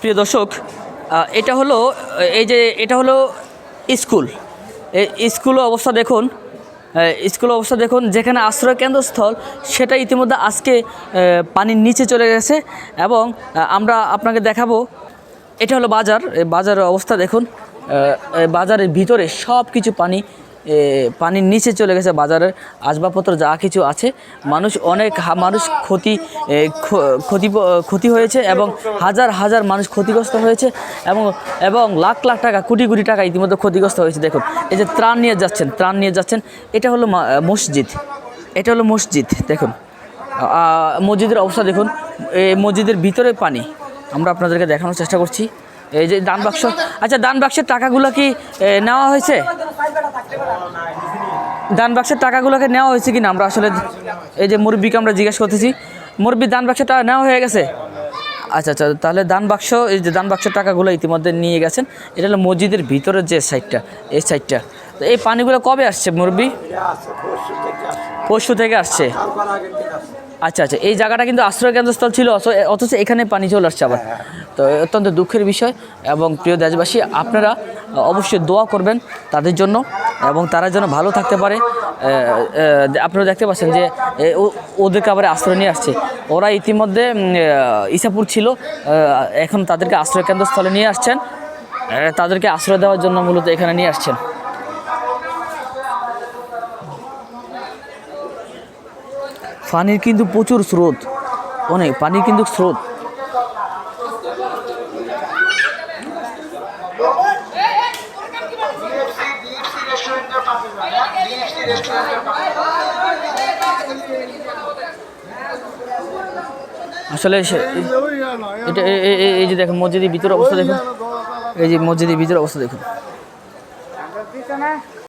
প্রিয় দর্শক এটা হলো, এই যে এটা হলো স্কুল। এই স্কুল অবস্থা দেখুন স্কুল অবস্থা দেখুন, যেখানে আশ্রয় কেন্দ্রস্থল, সেটা ইতিমধ্যে আজকে পানির নিচে চলে গেছে এবং আমরা আপনাকে দেখাবো, এটা হলো বাজার বাজারের অবস্থা দেখুন বাজারের ভিতরে সব কিছু পানি পানির নিচে চলে গেছে বাজারের আসবাবপত্র, যা কিছু আছে। মানুষ অনেক মানুষ ক্ষতি ক্ষতি ক্ষতি হয়েছে এবং হাজার হাজার মানুষ ক্ষতিগ্রস্ত হয়েছে এবং এবং লাখ লাখ টাকা, কোটি কোটি টাকা ইতিমধ্যে ক্ষতিগ্রস্ত হয়েছে। দেখুন, এই যে ত্রাণ নিয়ে যাচ্ছেন, ত্রাণ নিয়ে যাচ্ছেন, এটা হলো মসজিদ। এটা হলো মসজিদ, দেখুন। মসজিদের অবস্থা দেখুন। এই মসজিদের ভিতরে পানি। আমরা আপনাদেরকে দেখানোর চেষ্টা করছি। এই যে দান বাক্স আচ্ছা দান বাক্সের টাকাগুলো কি নেওয়া হয়েছে? দান বাক্সের টাকাগুলোকে নেওয়া হয়েছে কিনা আমরা আসলে এই যে মুরব্বীকে আমরা জিজ্ঞেস করতেছি। মুরব্বী, দান বাক্সটা নেওয়া হয়ে গেছে? আচ্ছা আচ্ছা তাহলে দান বাক্স, এই যে দান বাক্সের টাকাগুলো ইতিমধ্যে নিয়ে গেছেন। এটা হলো মসজিদের ভিতরের যে সাইডটা, এই সাইডটা। তো এই পানিগুলো কবে আসছে মুরব্বী? পরশু থেকে আসছে। আচ্ছা আচ্ছা এই জায়গাটা কিন্তু আশ্রয় কেন্দ্রস্থল ছিল অথচ এখানে পানি চলে আসছে আবার। তো অত্যন্ত দুঃখের বিষয় এবং প্রিয় দেশবাসী, আপনারা অবশ্যই দোয়া করবেন তাদের জন্য। এবং তারা যেন ভালো থাকতে পারে আপনারা দেখতে পাচ্ছেন যে এ, ও- ওদেরকে আবার আশ্রয় নিয়ে আসছে। ওরা ইতিমধ্যে ইসাপুর ছিল এখন তাদেরকে আশ্রয় কেন্দ্রস্থলে নিয়ে আসছেন। তাদেরকে আশ্রয় দেওয়ার জন্য মূলত এখানে নিয়ে আসছেন। পানির কিন্তু প্রচুর স্রোত। অনেক পানির কিন্তু স্রোত। আসলে এটা এই যে দেখুন, মসজিদের ভিতরে অবস্থা দেখুন। এই যে মসজিদের ভিতরে অবস্থা দেখুন।